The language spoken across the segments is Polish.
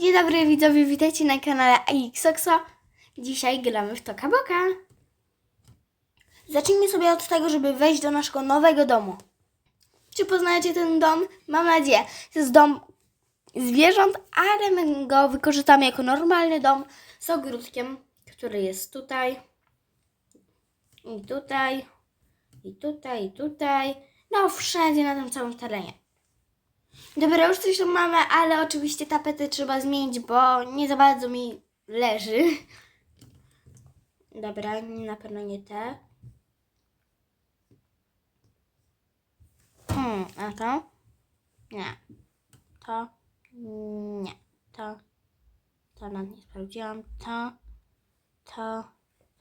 Dzień dobry widzowie, witajcie na kanale AXOXO. Dzisiaj gramy w Toka Boka. Zacznijmy sobie od tego, żeby wejść do naszego nowego domu. Czy poznajecie ten dom? Mam nadzieję. To jest dom zwierząt, ale my go wykorzystamy jako normalny dom z ogródkiem, który jest tutaj. I tutaj. I tutaj, i tutaj. No wszędzie na tym całym terenie. Dobra, już coś tam mamy, ale oczywiście tapety trzeba zmienić, bo nie za bardzo mi leży. Dobra, na pewno nie te. Hmm, a to? Nie. To? Nie. To? To nawet nie sprawdziłam. To? To?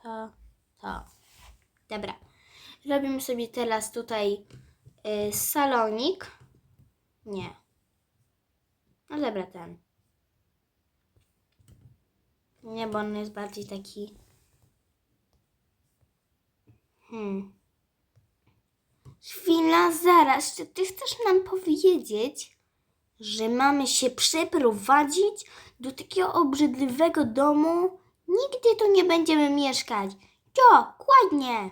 To? To? Dobra. Robimy sobie teraz tutaj y, salonik. Nie. No dobra, ten. Nie, bo on jest bardziej taki. Hmm. Chwila, zaraz. Czy ty chcesz nam powiedzieć, że mamy się przeprowadzić do takiego obrzydliwego domu? Nigdy tu nie będziemy mieszkać. Dokładnie.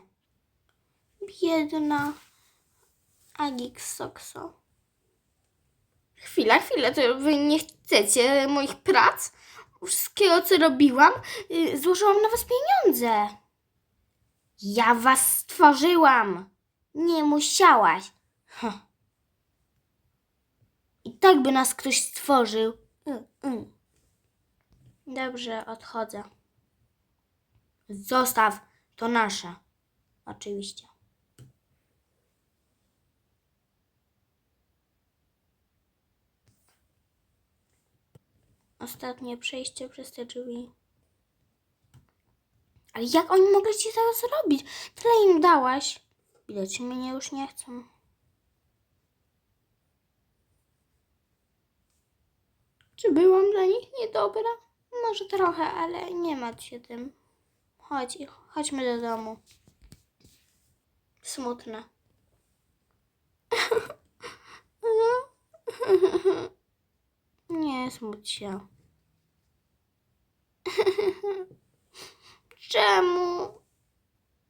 Biedna Agix Soxo. Chwila, chwila, to wy nie chcecie moich prac? Wszystkiego, co robiłam, y, złożyłam na was pieniądze. Ja was stworzyłam. Nie musiałaś. Hm. I tak by nas ktoś stworzył. Y, y. Dobrze, odchodzę. Zostaw, to nasze. Oczywiście. Ostatnie przejście przez te drzwi. Ale jak oni mogli ci to zrobić? Tyle im dałaś. Widać, mnie już nie chcą. Czy byłam dla nich niedobra? Może trochę, ale nie martw się tym. Chodź, chodźmy do domu. Smutne. Smuć się. Czemu?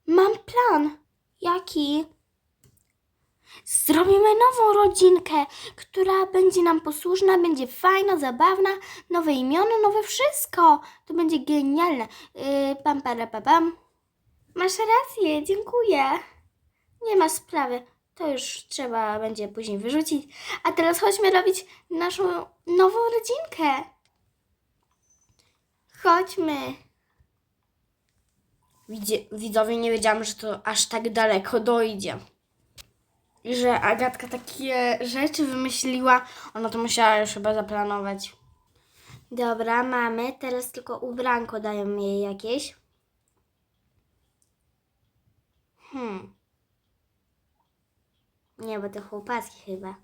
Mam plan. Jaki? Zrobimy nową rodzinkę, która będzie nam posłuszna, będzie fajna, zabawna, nowe imiona, nowe wszystko. To będzie genialne. Yy, pam, para, pa, pam. Masz rację, dziękuję. Nie ma sprawy. To już trzeba będzie później wyrzucić. A teraz chodźmy robić naszą nową rodzinkę. Chodźmy. Widzie, widzowie, nie wiedziałam, że to aż tak daleko dojdzie. I że Agatka takie rzeczy wymyśliła. Ona to musiała już chyba zaplanować. Dobra, mamy. Teraz tylko ubranko dają jej jakieś. Hmm. Nie, bo to chłopacki chyba.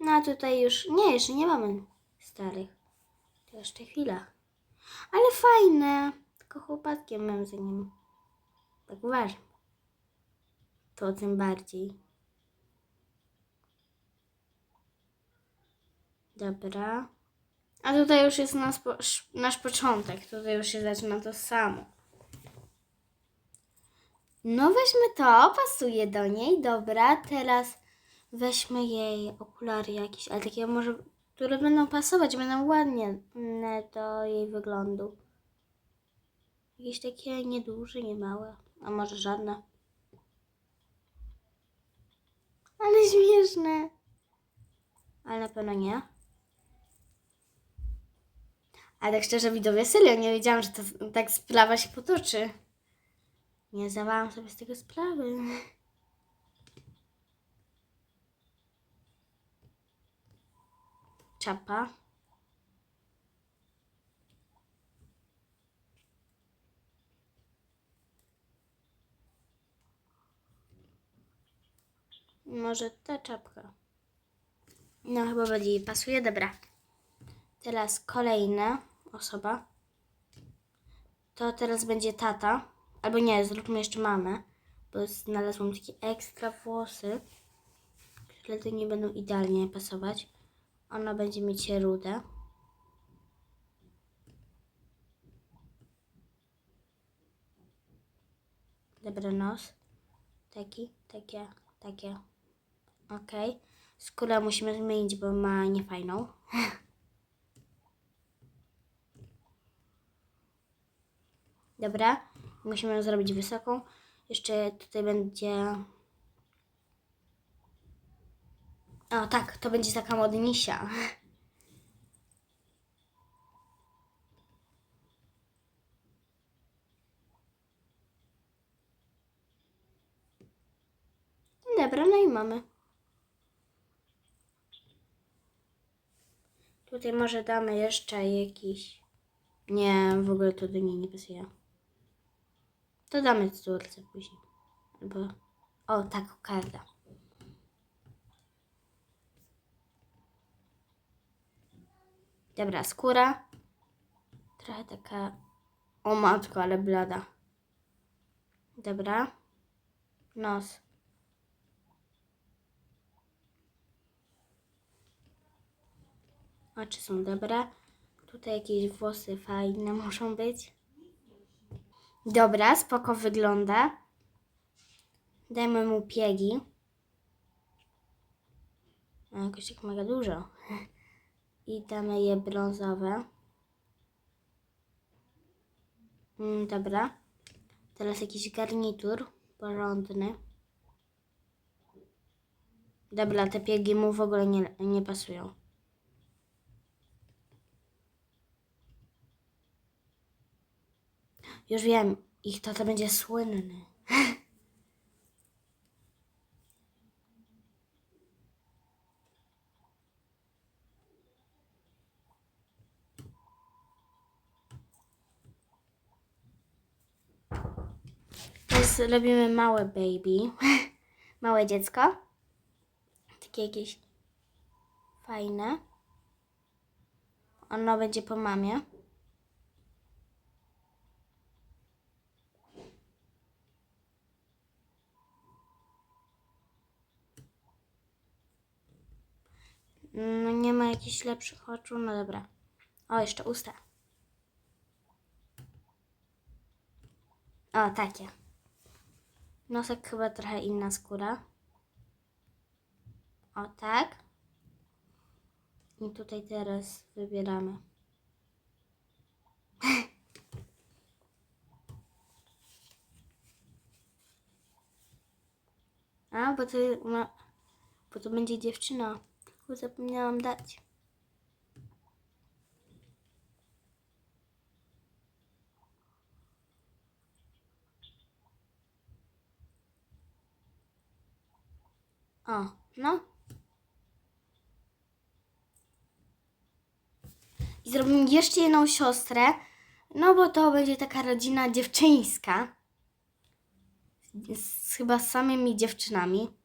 No a tutaj już, nie, jeszcze nie mamy starych. To jeszcze chwila. Ale fajne. Tylko chłopackie mam za nim. Tak uważam. To tym bardziej. Dobra. A tutaj już jest nasz, nasz początek. Tutaj już się zaczyna to samo. No weźmy to, pasuje do niej, dobra. Teraz weźmy jej okulary jakieś, ale takie może, które będą pasować, będą ładnie do jej wyglądu. Jakieś takie nieduże, nie małe, a może żadne. Ale śmieszne. Ale na pewno nie. Ale tak szczerze widzowie, serio, nie wiedziałam, że to tak sprawa się potoczy. Nie zdawałam sobie z tego sprawy. Czapa. Może ta czapka. No chyba bardziej pasuje. Dobra. Teraz kolejna osoba. To teraz będzie tata. Albo nie, zróbmy jeszcze mamę. Bo znalazłam takie ekstra włosy, które do nie będą idealnie pasować. Ona będzie mieć rudę. Dobra, nos. Taki, takie, takie. Okej. Skórę musimy zmienić, bo ma niefajną. Dobra, musimy ją zrobić wysoką. Jeszcze tutaj będzie... O tak, to będzie taka modnisia. Dobra, no i mamy. Tutaj może damy jeszcze jakiś... Nie, w ogóle to do niej nie pasuje. To damy córce później. Albo... O, tak, karta. Dobra, skóra. Trochę taka... O matko, ale blada. Dobra. Nos. Oczy są dobre. Tutaj jakieś włosy fajne muszą być. Dobra, spoko wygląda. Dajmy mu piegi. A jakoś tak mega dużo. I damy je brązowe. Mm, dobra. Teraz jakiś garnitur porządny. Dobra, te piegi mu w ogóle nie, nie pasują. Już wiem, ich tata będzie słynny. Teraz robimy małe baby. Małe dziecko. Takie jakieś fajne. Ono będzie po mamie. No nie ma jakichś lepszych oczu, no dobra. O, jeszcze usta. O, takie. Nosek chyba trochę inna skóra. O, tak. I tutaj teraz wybieramy. A, bo to, bo to będzie dziewczyna. Tylko zapomniałam dać. O, no. I zrobimy jeszcze jedną siostrę, no bo to będzie taka rodzina dziewczyńska. Z, chyba z samymi dziewczynami.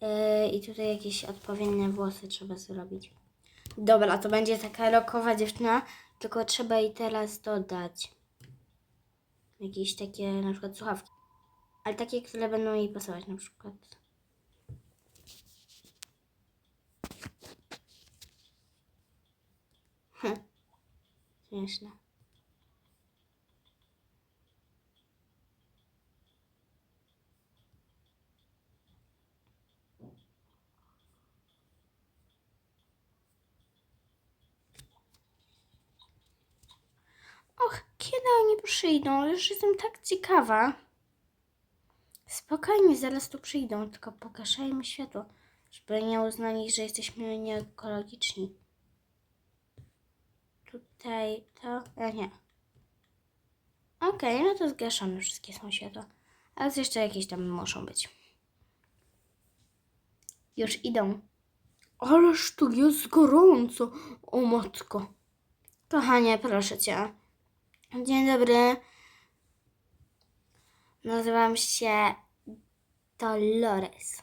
Yy, I tutaj jakieś odpowiednie włosy trzeba zrobić. Dobra, to będzie taka rokowa dziewczyna, tylko trzeba jej teraz dodać jakieś takie na przykład słuchawki. Ale takie, które będą jej pasować na przykład. Hm. Śmieszne. Och, kiedy oni przyjdą? Już jestem tak ciekawa. Spokojnie, zaraz tu przyjdą, tylko pogaszajmy światło, żeby nie uznali, że jesteśmy nieekologiczni. Tutaj to... A nie. Okej, no to zgaszone wszystkie są światła. Ale jeszcze jakieś tam muszą być. Już idą. Ależ tu jest gorąco, o matko. Kochanie, proszę cię. Dzień dobry. Nazywam się Dolores.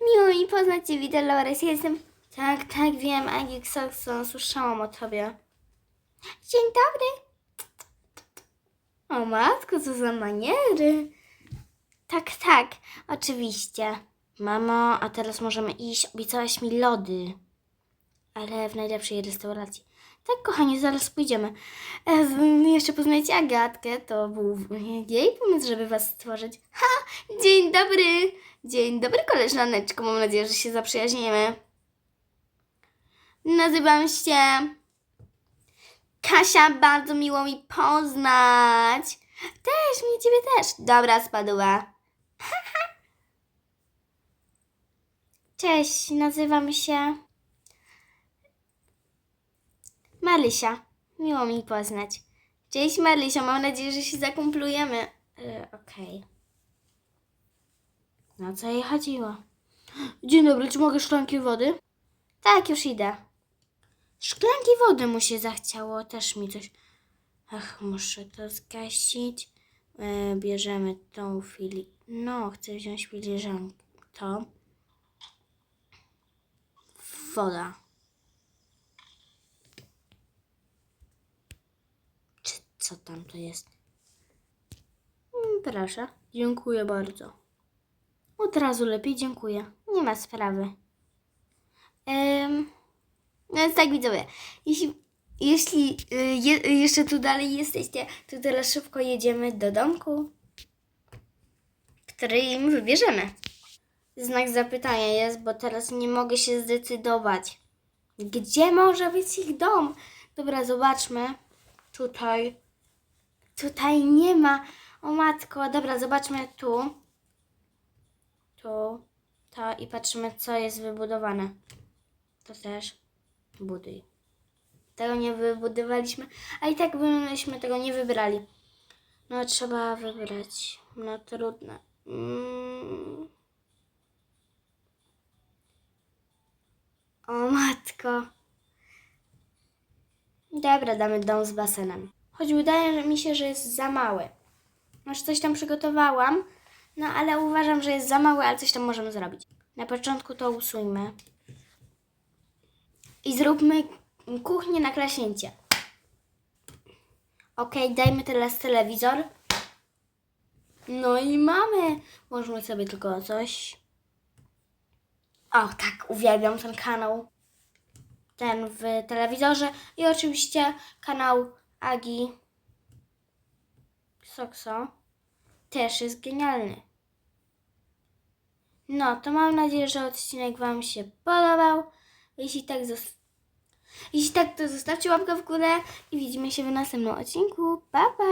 Miło mi poznać Ciebie, Dolores. Jestem... Tak, tak, wiem, Agik Saxon. Słyszałam o Tobie. Dzień dobry. O matko, co za maniery. Tak, tak, oczywiście. Mamo, a teraz możemy iść. Obiecałaś mi lody. Ale w najlepszej restauracji. Tak, kochani, zaraz pójdziemy. E, jeszcze poznajcie Agatkę. To był jej pomysł, żeby was stworzyć. Ha! Dzień dobry! Dzień dobry, koleżaneczko. Mam nadzieję, że się zaprzyjaźnimy. Nazywam się Kasia. Bardzo miło mi poznać. Też, mnie ciebie też. Dobra, spadła. Cześć, nazywam się Marysia. Miło mi poznać. Cześć Marysia, mam nadzieję, że się zakumplujemy. E, Okej. No co jej chodziło? Dzień dobry, czy mogę szklanki wody? Tak, już idę. Szklanki wody mu się zachciało, też mi coś. Ach, muszę to zgasić. E, bierzemy tą fili. No, chcę wziąć filiżankę. To. Woda. Czy co tam to jest? Mm, Proszę. Dziękuję bardzo. Od razu lepiej, dziękuję. Nie ma sprawy. Em, no więc tak widzowie, jeśli, jeśli y, je, jeszcze tu dalej jesteście, to teraz szybko jedziemy do domku, który im wybierzemy. Znak zapytania jest, bo teraz nie mogę się zdecydować. Gdzie może być ich dom? Dobra, zobaczmy. Tutaj. Tutaj nie ma. O matko, dobra, zobaczmy tu. Tu. To i patrzymy, co jest wybudowane. To też buduj. Tego nie wybudowaliśmy, a i tak byśmy tego nie wybrali. No trzeba wybrać. No trudne. Mm. O matko. Dobra, damy dom z basenem. Choć wydaje mi się, że jest za mały. Aż coś tam przygotowałam, no ale uważam, że jest za mały, ale coś tam możemy zrobić. Na początku to usuńmy. I zróbmy kuchnię na klaśnięcie. Ok, dajmy teraz telewizor. No i mamy. Możemy sobie tylko coś. O, tak, uwielbiam ten kanał. Ten w telewizorze. I oczywiście kanał Agi Sokso też jest genialny. No, to mam nadzieję, że odcinek Wam się podobał. Jeśli tak, Jeśli tak to zostawcie łapkę w górę i widzimy się w następnym odcinku. Pa, pa!